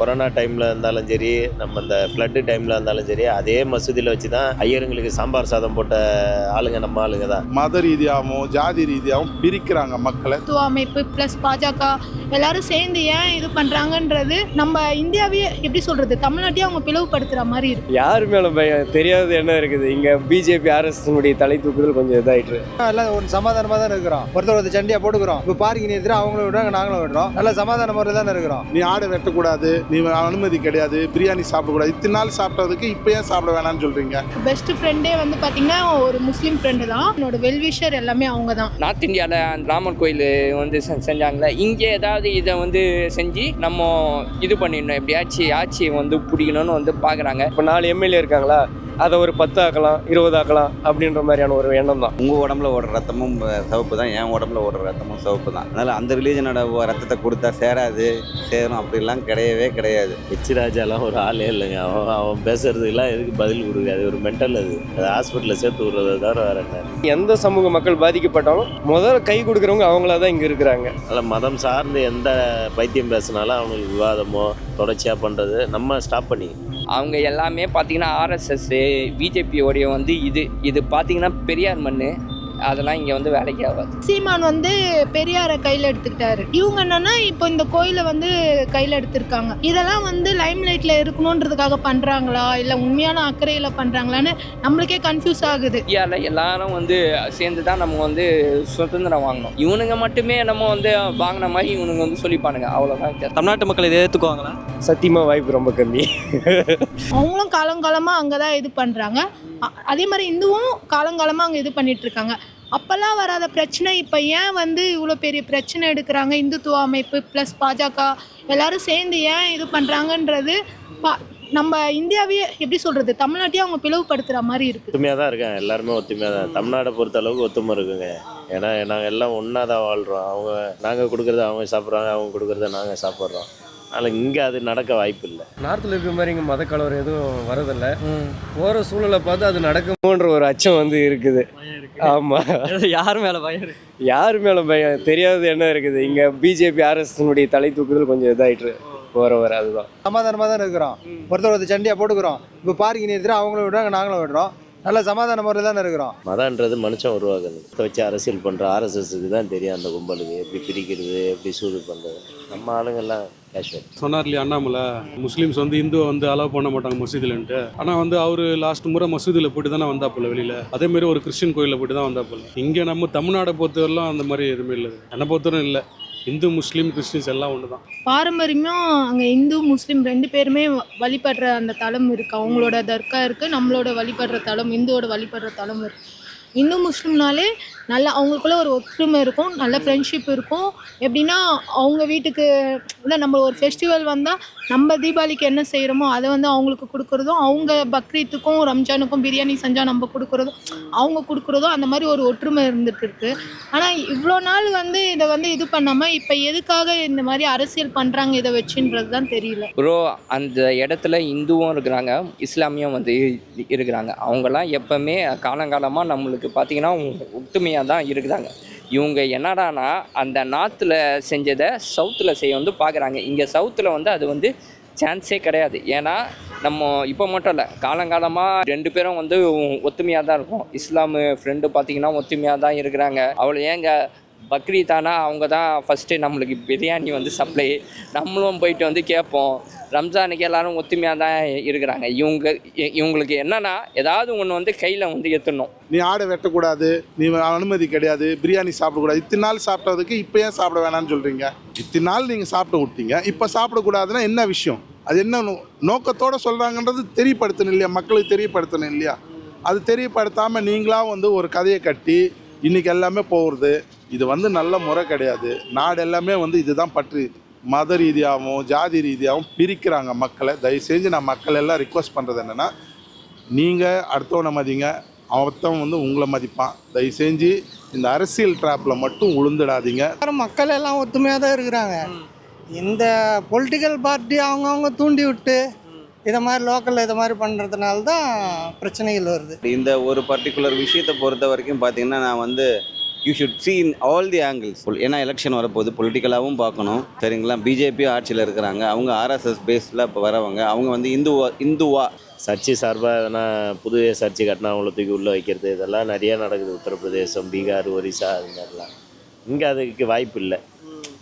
Corona டைமில் இருந்தாலும் சரி நம்ம இந்த ஃப்ளட்டு டைமில் இருந்தாலும் சரி அதே மசூதியில் வச்சு தான் ஐயருங்களுக்கு சாம்பார் சாதம் போட்ட ஆளுங்க நம்ம ஆளுங்க தான். மத ரீதியாகவும் ஜாதி ரீதியாகவும் பிரிக்கிறாங்க மக்களை. மருத்துவ அமைப்பு ப்ளஸ் பாஜக எல்லாரும் சேர்ந்து ஏன் இது பண்ணுறாங்கன்றது நம்ம இந்தியாவையே எப்படி சொல்கிறது தமிழ்நாட்டையே அவங்க பிளவுபடுத்துகிற மாதிரி இருக்கு. யார் மேலே பயம்? தெரியாதது என்ன இருக்குது? இங்கே பிஜேபி ஆர்எஸ்னுடைய தலை தூக்குதல் கொஞ்சம் இதாயிட்டு எல்லாம் ஒரு சமாதானமாக தான் இருக்கிறோம். ஒருத்தர் ஒருத்தர் சண்டையாக போட்டுக்கிறோம். இப்போ பார்க்கிங் நிறுத்துறோம் அவங்களும் விடுறாங்க நாங்களும் விடுறோம். நல்ல சமாதான முறையில் தானே இருக்கிறோம். நீ ஆடை வெட்டக்கூடாது. நீ அனுமதி கிடையாது பிரியாணி சாப்பிடக்கூடாது. இத்தனை நாள் சாப்பிட்டதுக்கு இப்போ ஏன் சாப்பிட வேணாம்னு சொல்றீங்க? பெஸ்ட் ஃப்ரெண்டே வந்து பார்த்தீங்கன்னா ஒரு முஸ்லீம் ஃப்ரெண்டு தான். என்னோட வெல்விஷர் எல்லாமே அவங்க தான். நார்த் இந்தியாவில் ராமர் கோயில் வந்து செ- செஞ்சாங்களே இங்கே ஏதாவது இதை வந்து செஞ்சு நம்ம இது பண்ணிடணும். எப்படியாச்சும் ஆட்சியை வந்து பிடிக்கணும்னு வந்து பார்க்குறாங்க இப்போ நாலு எம்எல்ஏ இருக்காங்களா? அதை ஒரு பத்து ஆக்கலாம் இருபது ஆக்கலாம் அப்படின்ற மாதிரியான ஒரு எண்ணம் தான். உங்கள் உடம்புல ஓடுற ரத்தமும் சிவப்பு தான். என் உடம்புல ஓடுற ரத்தமும் சிவப்பு தான். அதனால் அந்த ரிலீஜனோட ரத்தத்தை கொடுத்தா சேராது சேரும் அப்படிலாம் கிடையவே கிடையாது. ஹெச் ராஜாலாம் ஒரு ஆளே இல்லைங்க. அவன் அவன் பேசுறதுக்கெல்லாம் எதுக்கு பதில் கொடுக்குது? அது ஒரு மென்டல் அது. அது ஹாஸ்பிட்டலில் சேர்த்து விடுறதை தவிர வேற என்ன? எந்த சமூக மக்கள் பாதிக்கப்பட்டாலும் முதல்ல கை கொடுக்குறவங்க அவங்களா தான் இங்கே இருக்கிறாங்க. அதில் மதம் சார்ந்து எந்த பைத்தியம் பேசினாலும் அவங்களுக்கு விவாதமோ தொடர்ச்சியாக பண்ணுறது நம்ம ஸ்டாப் பண்ணி அவங்க எல்லாமே பார்த்தீங்கன்னா ஆர்எஸ்எஸ்ஸு பிஜேபியோடைய வந்து இது இது பார்த்தீங்கன்னா பெரியார் மண் அதெல்லாம் இங்கே வந்து வேலைக்கு ஆகாது. சீமான் வந்து பெரியாரை கையில் எடுத்துக்கிட்டாரு. இவங்க என்னன்னா இப்போ இந்த கோயிலை வந்து கையில் எடுத்திருக்காங்க. இதெல்லாம் வந்து லைம் லைட்டில் இருக்கணுன்றதுக்காக பண்ணுறாங்களா இல்லை உண்மையான அக்கறையில் பண்ணுறாங்களான்னு நம்மளுக்கே கன்ஃபியூஸ் ஆகுது. இந்தியாவில் எல்லாரும் வந்து சேர்ந்து தான் நம்ம வந்து சுதந்திரம் வாங்கணும். இவனுங்க மட்டுமே நம்ம வந்து வாங்கின மாதிரி இவனுங்க வந்து சொல்லிப்பானுங்க. அவ்வளோதான். தமிழ்நாட்டு மக்கள் இதை ஏற்றுக்குவாங்களா சத்தியமாக வாய்ப்பு ரொம்ப கம்மி. அவங்களும் காலங்காலமாக அங்கே தான் இது பண்ணுறாங்க அதே மாதிரி இந்துவும் காலங்காலமாக அங்கே இது பண்ணிட்டு இருக்காங்க. அப்போல்லாம் வராத பிரச்சனை இப்போ ஏன் வந்து இவ்வளோ பெரிய பிரச்சனை எடுக்கிறாங்க? இந்துத்துவ அமைப்பு ப்ளஸ் பாஜக எல்லாரும் சேர்ந்து ஏன் இது பண்ணுறாங்கன்றது பா நம்ம இந்தியாவையே எப்படி சொல்கிறது தமிழ்நாட்டையே அவங்க பிளவுபடுத்துகிற மாதிரி இருக்குது ஒத்துமையாக தான் இருக்காங்க. எல்லாருமே ஒத்துமையாக தான் தமிழ்நாடை பொறுத்த அளவுக்கு ஒத்துமை இருக்குங்க. ஏன்னா நாங்கள் எல்லாம் ஒன்றா தான் வாழ்கிறோம் அவங்க நாங்கள் கொடுக்குறத அவங்க சாப்பிட்றாங்க அவங்க கொடுக்குறத நாங்கள் சாப்பிட்றோம். அதனால் இங்கே அது நடக்க வாய்ப்பு இல்லை நார்த்தில் இருக்கிற மாதிரி இங்கே மத கலவரம் எதுவும் வரதில்லை. போகிற சூழலை பார்த்து அது நடக்குமோன்ற ஒரு அச்சம் வந்து இருக்குது. ஆமாம் யார் மேலே பயம் யார் மேலே பயம்? தெரியாதது என்ன இருக்குது? இங்கே பிஜேபி ஆர்எஸ்னுடைய தலை தூக்குதல் கொஞ்சம் இதாயிட்டு போகிற வர அதுதான். சமாதானமாக தான் இருக்கிறோம். ஒருத்தர் ஒருத்தர் சண்டையாக போட்டுக்கிறோம். இப்போ பார்க்கிங் நிறுத்துறோம் அவங்களும் விடுறாங்க நாங்களும் விடுறோம். நல்ல சமாதான முறையில் தானே இருக்கிறோம். மதன்றது மனுஷன் உருவாக்குது. வச்சு அரசியல் பண்ணுற ஆர்எஸ்எஸ்க்கு தான் தெரியும் அந்த கும்பலுக்கு. எப்படி பிரிக்கிறது எப்படி சூடு பண்ணுறது நம்ம ஆளுங்கெல்லாம் கேஷுவல் சொன்னார் இல்லையா அண்ணாமலை முஸ்லீம்ஸ் வந்து இந்துவை வந்து அலோவ் பண்ண மாட்டாங்க மசூதிலன்ட்டு. ஆனால் வந்து அவர் லாஸ்ட் முறை மசூதியில் போயிட்டு தானே வந்தாப்புல வெளியில். அதே மாதிரி ஒரு கிறிஸ்டின் கோயிலில் போயிட்டு தான் வந்தாப்புல. இங்கே நம்ம தமிழ்நாடை பொறுத்தவரைலாம் அந்த மாதிரி எதுவுமே இல்லை. என்னை பொறுத்தவரை இல்லை. இந்து முஸ்லீம் கிறிஸ்டின்ஸ் எல்லாம் ஒன்று தான் பாரம்பரியமும் அங்கே இந்து முஸ்லீம் ரெண்டு பேருமே வ- வழிபடுற அந்த தலம் இருக்குது அவங்களோட தர்கா இருக்குது நம்மளோட வழிபடுற தலம் இந்துவோட வழிபடுற தலம் இருக்குது இந்து முஸ்லீம்னாலே நல்ல அவங்களுக்குள்ள ஒரு ஒற்றுமை இருக்கும் நல்ல ஃப்ரெண்ட்ஷிப் இருக்கும். எப்படின்னா அவங்க வீட்டுக்கு இல்லை நம்ம ஒரு ஃபெஸ்டிவல் வந்தால் நம்ம தீபாவளிக்கு என்ன செய்கிறோமோ அதை வந்து அவங்களுக்கு கொடுக்குறதும் அவங்க பக்ரீத்துக்கும் ரம்ஜானுக்கும் பிரியாணி செஞ்சால் நம்ம கொடுக்குறதும் அவங்க கொடுக்குறதும் அந்த மாதிரி ஒரு ஒற்றுமை இருந்துட்டு இருக்கு ஆனால் இவ்வளோ நாள் வந்து இதை வந்து இது பண்ணாமல் இப்போ எதுக்காக இந்த மாதிரி அரசியல் பண்ணுறாங்க இதை வச்சுன்றது தான் தெரியல. ப்ரோ அந்த இடத்துல இந்துவும் இருக்கிறாங்க இஸ்லாமியும் வந்து இருக்கிறாங்க. அவங்கெல்லாம் எப்பவுமே காலங்காலமாக நம்மளுக்கு பார்த்தீங்கன்னா ஒற்றுமையாக தான் இருக்கிறாங்க இவங்க என்னடானா அந்த நார்த்தில் செஞ்சதை சவுத்தில் செய்ய வந்து பார்க்குறாங்க இங்கே சவுத்தில் வந்து அது வந்து சான்ஸே கிடையாது. ஏன்னா நம்ம இப்போ மட்டும் இல்லை காலங்காலமாக ரெண்டு பேரும் வந்து ஒத்துமையாக தான் இருக்கும். இஸ்லாமு ஃப்ரெண்டு பார்த்தீங்கன்னா ஒத்துமையாக தான் இருக்கிறாங்க. அவளை ஏங்க பக்ரீத்தானா அவங்க தான் ஃபஸ்ட்டு நம்மளுக்கு பிரியாணி வந்து சப்ளை நம்மளும் போயிட்டு வந்து கேட்போம். ரம்ஜானுக்கு எல்லோரும் ஒத்துமையாக தான் இருக்கிறாங்க. இவங்க இ- இவங்களுக்கு என்னென்னா ஏதாவது ஒன்று வந்து கையில் வந்து எத்தணும் நீ ஆடை வெட்டக்கூடாது நீ அனுமதி கிடையாது பிரியாணி சாப்பிடக்கூடாது. இத்தனை நாள் சாப்பிட்டதுக்கு இப்போ ஏன் சாப்பிட வேணாம்னு சொல்கிறீங்க இத்தனை நாள் நீங்கள் சாப்பிட்டு விட்டீங்க. இப்போ சாப்பிடக்கூடாதுன்னா என்ன விஷயம்? அது என்ன நோக்கத்தோடு சொல்கிறாங்கன்றது தெரியப்படுத்தணும் இல்லையா? மக்களுக்கு தெரியப்படுத்தணும் இல்லையா? அது தெரியப்படுத்தாமல் நீங்களாக வந்து ஒரு கதையை கட்டி இன்றைக்கி எல்லாமே போகிறது. இது வந்து நல்ல முறை கிடையாது. நாடு எல்லாமே வந்து இதுதான் பற்று மத ரீதியாகவும் ஜாதி ரீதியாகவும் பிரிக்கிறாங்க மக்களை. தயவு செஞ்சு நான் மக்கள் எல்லாம் ரிக்வஸ்ட் பண்ணுறது என்னென்னா நீங்கள் அடுத்தவனை மதிங்க. அவத்தவன் வந்து உங்களை மதிப்பான். தயவு செஞ்சு இந்த அரசியல் ட்ராப்பில் மட்டும் உளுந்துடாதீங்க. மக்கள் எல்லாம் ஒத்துமையாக தான் இருக்கிறாங்க. இந்த பொலிட்டிக்கல் பார்ட்டி அவங்கவுங்க தூண்டி விட்டு இதை மாதிரி லோக்கலில் இதை மாதிரி பண்ணுறதுனால தான் பிரச்சனைகள் வருது. இந்த ஒரு பர்டிகுலர் விஷயத்தை பொறுத்த வரைக்கும் பார்த்தீங்கன்னா நான் வந்து you should see in all the angles ஏன்னா எலெக்ஷன் வரப்போகுது பொலிட்டிக்கலாகவும் பார்க்கணும். சரிங்களா? பிஜேபி ஆட்சியில் இருக்கிறாங்க. அவங்க ஆர்எஸ்எஸ் பேஸில் இப்போ வரவங்க. அவங்க வந்து இந்துவா இந்துவா சர்ச்சை சார்பாக எதனா புது சர்ச்சை கட்டினா அவங்கள தூக்கி உள்ளே வைக்கிறது இதெல்லாம் நிறைய நடக்குது. உத்தரப்பிரதேசம் பீகார் ஒரிசா அது மாதிரிலாம். இங்கே அதுக்கு வாய்ப்பு இல்லை.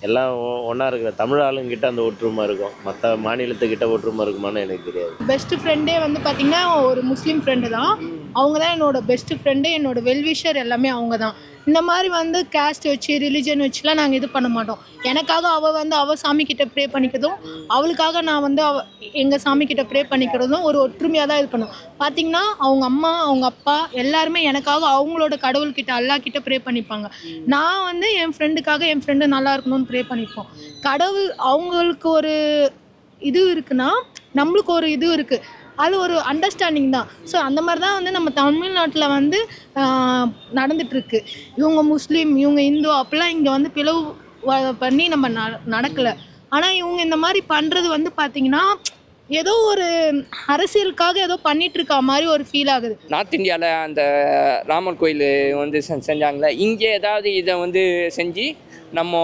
எல்லாம் ஒன்றா இருக்கிற தமிழ் ஆளுங்கிட்ட அந்த ஒற்றுமை இருக்கும். மற்ற மாநிலத்துக்கிட்ட ஒற்றுமை இருக்குமான்னு எனக்கு தெரியாது. பெஸ்ட் ஃப்ரெண்டே வந்து பார்த்திங்கன்னா ஒரு முஸ்லீம் ஃப்ரெண்டு தான். அவங்க தான் என்னோட பெஸ்ட் ஃப்ரெண்டு என்னோட வெல்விஷர் எல்லாமே அவங்க தான் இந்த மாதிரி வந்து கேஸ்ட் வச்சு ரிலிஜன் வச்சுலாம் நாங்கள் இது பண்ண மாட்டோம். எனக்காக அவள் வந்து அவள் சாமிக்கிட்ட ப்ரே பண்ணிக்கிறதும் அவளுக்காக நான் வந்து அவ எங்கள் சாமிக்கிட்ட ப்ரே பண்ணிக்கிறதும் ஒரு ஒற்றுமையாக தான் இது பண்ணுவோம் பார்த்திங்கன்னா அவங்க அம்மா அவங்க அப்பா எல்லாருமே எனக்காக அவங்களோட கடவுள்கிட்ட அல்லா கிட்ட ப்ரே பண்ணிப்பாங்க. நான் வந்து என் ஃப்ரெண்டுக்காக என் ஃப்ரெண்டு நல்லா இருக்கணும்னு ப்ரே பண்ணிப்போம். கடவுள் அவங்களுக்கு ஒரு இது இருக்குன்னா நம்மளுக்கு ஒரு இது இருக்குது அது ஒரு அண்டர்ஸ்டாண்டிங் தான். ஸோ அந்த மாதிரி தான் வந்து நம்ம தமிழ்நாட்டில் வந்து நடந்துகிட்ருக்கு இவங்க முஸ்லீம் இவங்க இந்து அப்போல்லாம் இங்கே வந்து பிளவு பண்ணி நம்ம ந நடக்கலை. ஆனால் இவங்க இந்த மாதிரி பண்ணுறது வந்து பார்த்திங்கன்னா ஏதோ ஒரு அரசியலுக்காக ஏதோ பண்ணிட்டு இருக்க மாதிரி ஒரு ஃபீல் ஆகுது. நார்த் இந்தியாவில் அந்த ராமர் கோயில் வந்து செஞ்சாங்களே இங்கே ஏதாவது இதை வந்து செஞ்சு நம்ம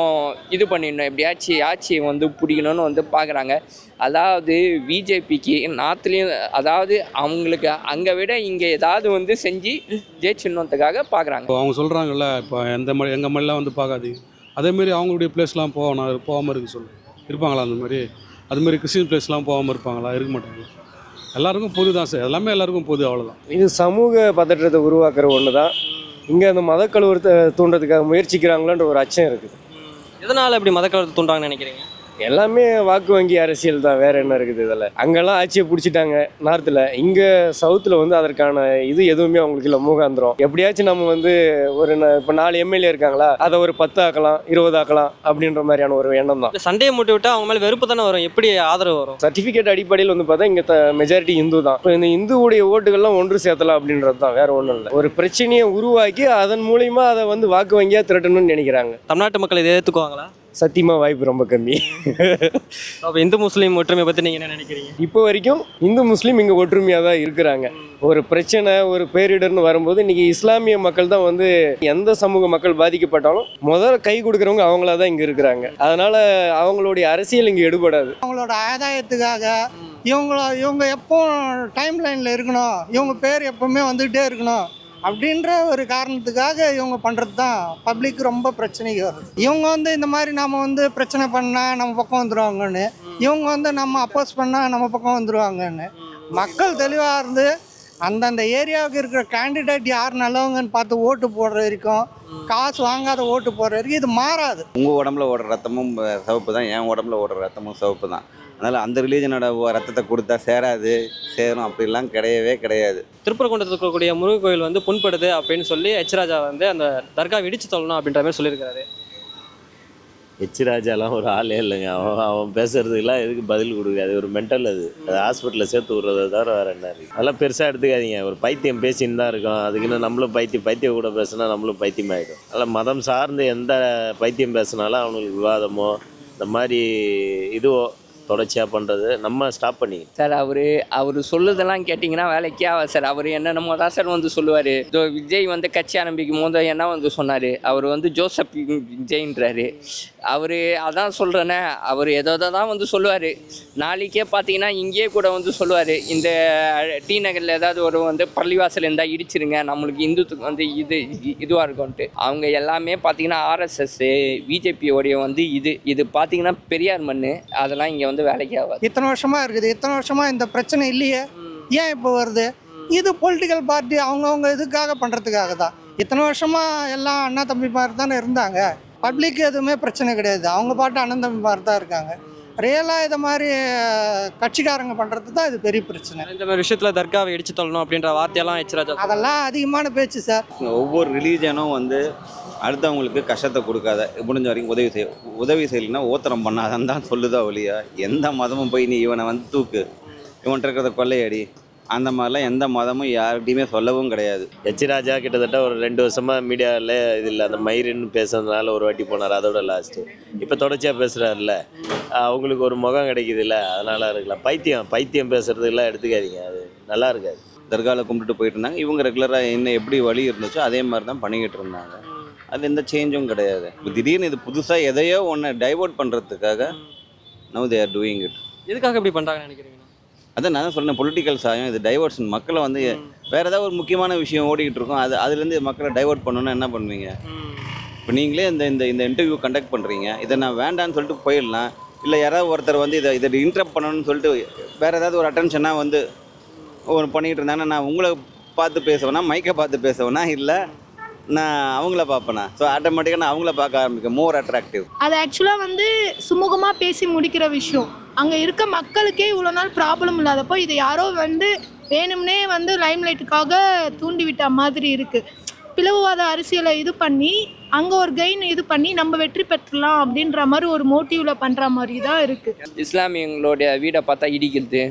இது பண்ணிடணும் எப்படியாச்சும் ஆட்சியை வந்து பிடிக்கணும்னு வந்து பார்க்குறாங்க அதாவது பிஜேபிக்கு நார்த்லேயும் அதாவது அவங்களுக்கு அங்கே விட இங்கே ஏதாவது வந்து செஞ்சு ஜெயிச்சிடணுன்றதுக்காக பார்க்குறாங்க இப்போ அவங்க சொல்கிறாங்கல்ல இப்போ எந்த மொழி எங்கள் மொழிலாம் வந்து பார்க்காதீங்க அதேமாரி அவங்களுடைய பிளேஸ்லாம் போகணும் போகாமல் இருக்கு சொல்லு. இருப்பாங்களா அந்த மாதிரி? அதுமாரி கிறிஸ்டின் பிளேஸ்லாம் போகாமல் இருப்பாங்களா? இருக்க மாட்டாங்களா? எல்லாருக்கும் பொது தான் சார். எல்லாமே எல்லாருக்கும் பொது அவ்வளோதான் இது சமூக பதற்றத்தை உருவாக்குற ஒன்று தான் இங்கே அந்த மத கலவரத்தை தூண்டுறதுக்காக முயற்சிக்கிறாங்களோன்ற ஒரு அச்சம் இருக்குது. எதனால் இப்படி மதக்கலவரத்தை தூண்டுறாங்கன்னு நினைக்கிறீங்க? எல்லாமே வாக்கு வங்கி அரசியல் தான். வேற என்ன இருக்குது இதில்? அங்கெல்லாம் ஆட்சியை பிடிச்சிட்டாங்க நார்த்தில் இங்கே சவுத்தில் வந்து அதற்கான இது எதுவுமே அவங்களுக்கு இல்லை மூகாந்திரம். எப்படியாச்சும் நம்ம வந்து ஒரு இப்போ நாலு எம்எல்ஏ இருக்காங்களா அதை ஒரு பத்து ஆக்கலாம் இருபது ஆக்கலாம் அப்படின்ற மாதிரியான ஒரு எண்ணம் தான். சண்டையை மூட்டி விட்டா அவங்க மேலே வெறுப்பு தானே வரும்? எப்படி ஆதரவு வரும்? சர்டிஃபிகேட் அடிப்படையில் வந்து பார்த்தா இங்கே மெஜாரிட்டி இந்து தான். இப்போ இந்த இந்துவுடைய ஓட்டுகள்லாம் ஒன்று சேர்த்தலாம் அப்படின்றது தான் வேற ஒன்றும் இல்லை. ஒரு பிரச்சனையை உருவாக்கி அதன் மூலியமா அதை வந்து வாக்கு வங்கியாக திரட்டணும்னு நினைக்கிறாங்க. தமிழ்நாட்டு மக்கள் இதை ஏற்றுக்குவாங்களா சத்தியமா வாய்ப்பு ரொம்ப கம்மி. அப்போ இந்து முஸ்லீம் ஒற்றுமையை பற்றி நீங்கள் என்ன நினைக்கிறீங்க? இப்போ வரைக்கும் இந்து முஸ்லீம் இங்கே ஒற்றுமையாக தான் இருக்கிறாங்க. ஒரு பிரச்சனை ஒரு பேரிடர்னு வரும்போது இன்னைக்கு இஸ்லாமிய மக்கள் தான் வந்து எந்த சமூக மக்கள் பாதிக்கப்பட்டாலும் முதல்ல கை கொடுக்குறவங்க அவங்களா தான் இங்கே இருக்கிறாங்க. அதனால அவங்களுடைய அரசியல் இங்கே எடுபடாது. அவங்களோட ஆதாயத்துக்காக இவங்கள இவங்க எப்போ டைம் லைனில் இருக்கணும்? இவங்க பேர் எப்பவுமே வந்துகிட்டே இருக்கணும். அப்படின்ற ஒரு காரணத்துக்காக இவங்க பண்ணுறது தான். பப்ளிக் ரொம்ப பிரச்சனைக்கு வருது. இவங்க வந்து இந்த மாதிரி நாம் வந்து பிரச்சனை பண்ணால் நம்ம பக்கம் வந்துடுவாங்கன்னு இவங்க வந்து நம்ம அப்போஸ் பண்ணால் நம்ம பக்கம் வந்துடுவாங்கன்னு மக்கள் தெளிவாக இருந்து அந்தந்த ஏரியாவுக்கு இருக்கிற கேண்டிடேட் யார் நல்லவங்கன்னு பார்த்து ஓட்டு போடுற வரைக்கும் காசு வாங்காத ஓட்டு போடுற வரைக்கும் இது மாறாது. உங்கள் உடம்புல ஓடுற ரத்தமும் சவப்பு சிவப்பு தான். என் உடம்புல ஓடுற ரத்தமும் சிவப்பு தான். அதனால் அந்த ரிலீஜனோட ரத்தத்தை கொடுத்தா சேராது சேரும் அப்படிலாம் கிடையவே கிடையாது. திருப்பரங்குன்றத்தில் இருக்கக்கூடிய முருகன் கோயில் வந்து புண்படுது அப்படின்னு சொல்லி எச் ராஜா வந்து அந்த தர்காவை இடிச்சு தள்ளணும் அப்படின்ற மாதிரி சொல்லியிருக்காரு எச் ராஜாலாம் ஒரு ஆளே இல்லைங்க. அவன் அவன் பேசுறதுக்கெல்லாம் எதுக்கு பதில் கொடுக்காது? ஒரு மென்டல் அது. அது ஹாஸ்பிட்டலில் சேர்த்து விட்றத தவிர வேறு என்ன இருக்குது அதெல்லாம் பெருசாக எடுத்துக்காதீங்க. ஒரு பைத்தியம் பேசின்னு தான் இருக்கும். அதுக்குன்னு நம்மளும் பைத்தியம் பைத்தியம் கூட பேசினா நம்மளும் பைத்தியம் ஆகிடும் அதில் மதம் சார்ந்து எந்த பைத்தியம் பேசினாலும் அவனுக்கு விவாதமோ இந்த மாதிரி இதுவோ தொடர்ச்சியாக பண்ணுறது நம்ம ஸ்டாப் பண்ணி சார் அவர் அவர் சொல்லுதெல்லாம் கேட்டிங்கன்னா வேலைக்கே ஆகாது சார். அவர் என்னென்னமோ தான் சார் வந்து சொல்லுவார். இதோ விஜய் வந்து கட்சி ஆரம்பிக்கும் போது என்ன வந்து சொன்னார்? அவர் வந்து ஜோசப் விஜய்ன்றாரு. அவர் அதான் சொல்கிறேனே அவர் ஏதோ தான் வந்து சொல்லுவார். நாளைக்கே பார்த்தீங்கன்னா இங்கேயே கூட வந்து சொல்லுவார். இந்த டி நகரில் ஏதாவது ஒரு வந்து பள்ளிவாசல் இருந்தால் இடிச்சிருங்க. நம்மளுக்கு இந்துத்துக்கு வந்து இது இதுவாக இருக்கும்ன்ட்டு. அவங்க எல்லாமே பார்த்தீங்கன்னா ஆர்எஸ்எஸ் பிஜேபியோடைய வந்து இது இது பார்த்தீங்கன்னா பெரியார் மண் அதெல்லாம் இங்கே வந்து வேலைக்கே ஆகாது. இத்தனை வருஷமா இருக்குது? இத்தனை வருஷமா இந்த பிரச்சனை இல்லையே? ஏன் இப்போ வருது? இது பொலிட்டிக்கல் பார்ட்டி அவங்கவுங்க இதுக்காக பண்ணுறதுக்காக தான். இத்தனை வருஷமா எல்லாம் அண்ணா தம்பி மாதிரி தானே இருந்தாங்க? பப்ளிக் எதுவுமே பிரச்சனை கிடையாது. அவங்க பாட்டு அண்ணன் தம்பி மாதிரி தான் இருக்காங்க. ரியலாக இதை மாதிரி கட்சிக்காரங்க பண்ணுறது தான் இது பெரிய பிரச்சனை. இந்த மாதிரி விஷயத்தில் தர்காவை இடிச்சு தள்ளணும் அப்படின்ற வார்த்தையெல்லாம் எச் ராஜா. அதெல்லாம் அதிகமான பேச்சு சார் ஒவ்வொரு ரிலீஜனும் வந்து அடுத்தவங்களுக்கு கஷ்டத்தை கொடுக்காத முடிஞ்ச வரைக்கும் உதவி செய்ய உதவி செய்யலைன்னா ஓத்திரம் பண்ணாதான் தான் சொல்லுதா ஒழியா எந்த மதமும் போய் நீ இவனை வந்து தூக்கு. இவன்கிட்ட இருக்கிறத கொள்ளையடி. அந்த மாதிரிலாம் எந்த மதமும் யார்கிட்டையுமே சொல்லவும் கிடையாது. எச் ராஜா கிட்டத்தட்ட ஒரு ரெண்டு வருஷமாக மீடியாவில் இதில் அந்த மயிருன்னு பேசுனதுனால ஒரு வாட்டி போனார் அதோட லாஸ்ட்டு இப்போ தொடர்ச்சியாக பேசுகிறாருல்ல அவங்களுக்கு ஒரு முகம் கிடைக்குதுல்ல அதனால இருக்கலாம். பைத்தியம் பைத்தியம் பேசுறதுலாம் எடுத்துக்காதீங்க அது நல்லா இருக்காது. தர்காவில் கும்பிட்டுட்டு போயிட்டு இருந்தாங்க. இவங்க ரெகுலராக என்ன எப்படி வழி இருந்துச்சோ அதே மாதிரி தான் பண்ணிக்கிட்டு இருந்தாங்க. அது எந்த சேஞ்சும் கிடையாது. இப்போ திடீர்னு இது புதுசாக எதையோ ஒன்று டைவர்ட் பண்ணுறதுக்காக now they are doing it எதுக்காக இப்படி பண்ணுறாங்கன்னு நினைக்கிறீங்க? அதான் நான் தான் சொன்னேன் பொலிட்டிக்கல் சாயம் இது டைவர்ஷன் மக்களை வந்து வேறு ஏதாவது ஒரு முக்கியமான விஷயம் ஓடிக்கிட்டு இருக்கும். அது அதுலேருந்து மக்களை டைவர்ட் பண்ணணும்னா என்ன பண்ணுவீங்க? இப்போ நீங்களே இந்த இந்த இந்த இன்டர்வியூ கண்டக்ட் பண்ணுறீங்க இதை நான் வேண்டான்னு சொல்லிட்டு போயிடலாம். இல்லை யாராவது ஒருத்தர் வந்து இதை இதை இன்டரப்ட் பண்ணணும்னு சொல்லிட்டு வேறு ஏதாவது ஒரு அட்டென்ஷனாக வந்து ஒரு பண்ணிகிட்டு இருந்தாங்கன்னா நான் உங்களை பார்த்து பேசுவேனா மைக்கை பார்த்து பேசுவேனா? இல்லை நான் அவங்கள பார்ப்பேனா? ஸோ ஆட்டோமேட்டிக்காக நான் அவங்கள பார்க்க ஆரம்பிக்க மோர் அட்ராக்டிவ் அது ஆக்சுவலாக வந்து சுமூகமாக பேசி முடிக்கிற விஷயம். அங்கே இருக்க மக்களுக்கே இவ்வளோ நாள் ப்ராப்ளம் இல்லாதப்போ இதை யாரோ வந்து வேணும்னே வந்து லைம்லைட்டுக்காக தூண்டி விட்ட மாதிரி இருக்குது பிளவுவாத அரசியலை இது பண்ணி அங்கே ஒரு கெயின் இது பண்ணி நம்ம வெற்றி பெற்றலாம் அப்படின்ற மாதிரி ஒரு மோட்டிவில் பண்ணுற மாதிரி தான் இருக்குது இஸ்லாமியங்களுடைய வீடை பார்த்தா இடிக்கிறது.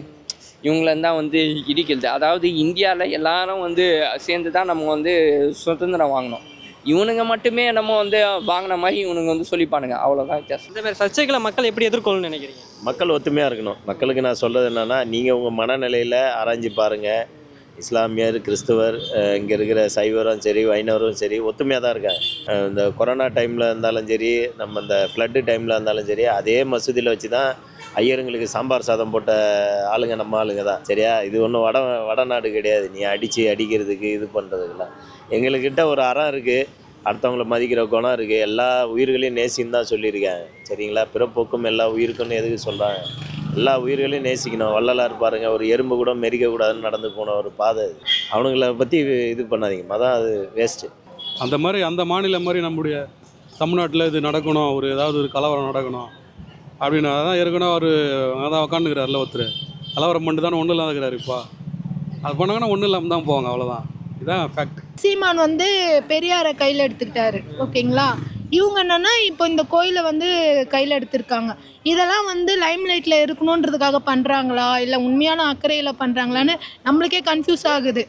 இவங்கள தான் வந்து இடிக்கிறது. அதாவது இந்தியாவில் எல்லாரும் வந்து சேர்ந்து தான் நம்ம வந்து சுதந்திரம் வாங்கினோம் இவனுங்க மட்டுமே நம்ம வந்து வாங்கின மாதிரி இவனுங்க வந்து சொல்லிப்பானுங்க. அவ்வளோதான் வித்தியாசம். இந்த மாதிரி சர்ச்சைகளை மக்கள் எப்படி எதிர்கொள்ளணும்னு நினைக்கிறீங்க? மக்கள் ஒத்துமையாக இருக்கணும். மக்களுக்கு நான் சொல்கிறது என்னென்னா நீங்கள் உங்கள் மனநிலையில் ஆராய்ஞ்சு பாருங்கள் இஸ்லாமியர் கிறிஸ்துவர் இங்கே இருக்கிற சைவரும் சரி வைணவரும் சரி ஒத்துமையாக தான் இருக்காங்க இந்த கொரோனா டைமில் இருந்தாலும் சரி நம்ம இந்த ஃப்ளட்டு டைமில் இருந்தாலும் சரி அதே மசூதியில் வச்சு தான் ஐயருங்களுக்கு சாம்பார் சாதம் போட்ட ஆளுங்க நம்ம ஆளுங்க தான். சரியா? இது ஒன்றும் வட வடநாடு கிடையாது. நீ அடித்து அடிக்கிறதுக்கு இது பண்ணுறதுக்கெல்லாம் எங்கள்கிட்ட ஒரு அறம் இருக்குது அடுத்தவங்கள மதிக்கிற குணம் இருக்குது எல்லா உயிர்களையும் நேசின்னு தான் சொல்லியிருக்கேன் சரிங்களா? பிறப்போக்கும் எல்லா உயிருக்குன்னு எதுக்கு சொல்கிறாங்க எல்லா உயிர்களையும் நேசிக்கணும். வள்ளலாக இருப்பாருங்க ஒரு எறும்பு கூட மெரிக்கக்கூடாதுன்னு நடந்து போன ஒரு பாதை அது. அவனுங்களை பற்றி இது பண்ணாதீங்க. மதம் அது வேஸ்ட்டு அந்த மாதிரி அந்த மாநிலம் மாதிரி நம்முடைய தமிழ்நாட்டில் இது நடக்கணும். ஒரு ஏதாவது ஒரு கலவரம் நடக்கணும். அப்படின்னு அதான் ஏற்கனவே அவர் அதான் உக்காந்துக்கிறார்ல ஒருத்தர். கலவரம் பண்ணிட்டு தானே ஒன்றும் இல்லாத இப்போ. அது பண்ணாங்கன்னா ஒன்றும் இல்லாமல் தான் போவாங்க அவ்வளோதான் இதான் ஃபேக்ட் சீமான் வந்து பெரியாரை கையில் எடுத்துக்கிட்டாரு ஓகேங்களா? இவங்க என்னன்னா இப்போ இந்த கோயிலை வந்து கையில் எடுத்திருக்காங்க. இதெல்லாம் வந்து லைம் லைட்டில் இருக்கணுன்றதுக்காக பண்ணுறாங்களா இல்லை உண்மையான அக்கறையில் பண்ணுறாங்களான்னு நம்மளுக்கே கன்ஃபியூஸ் ஆகுது.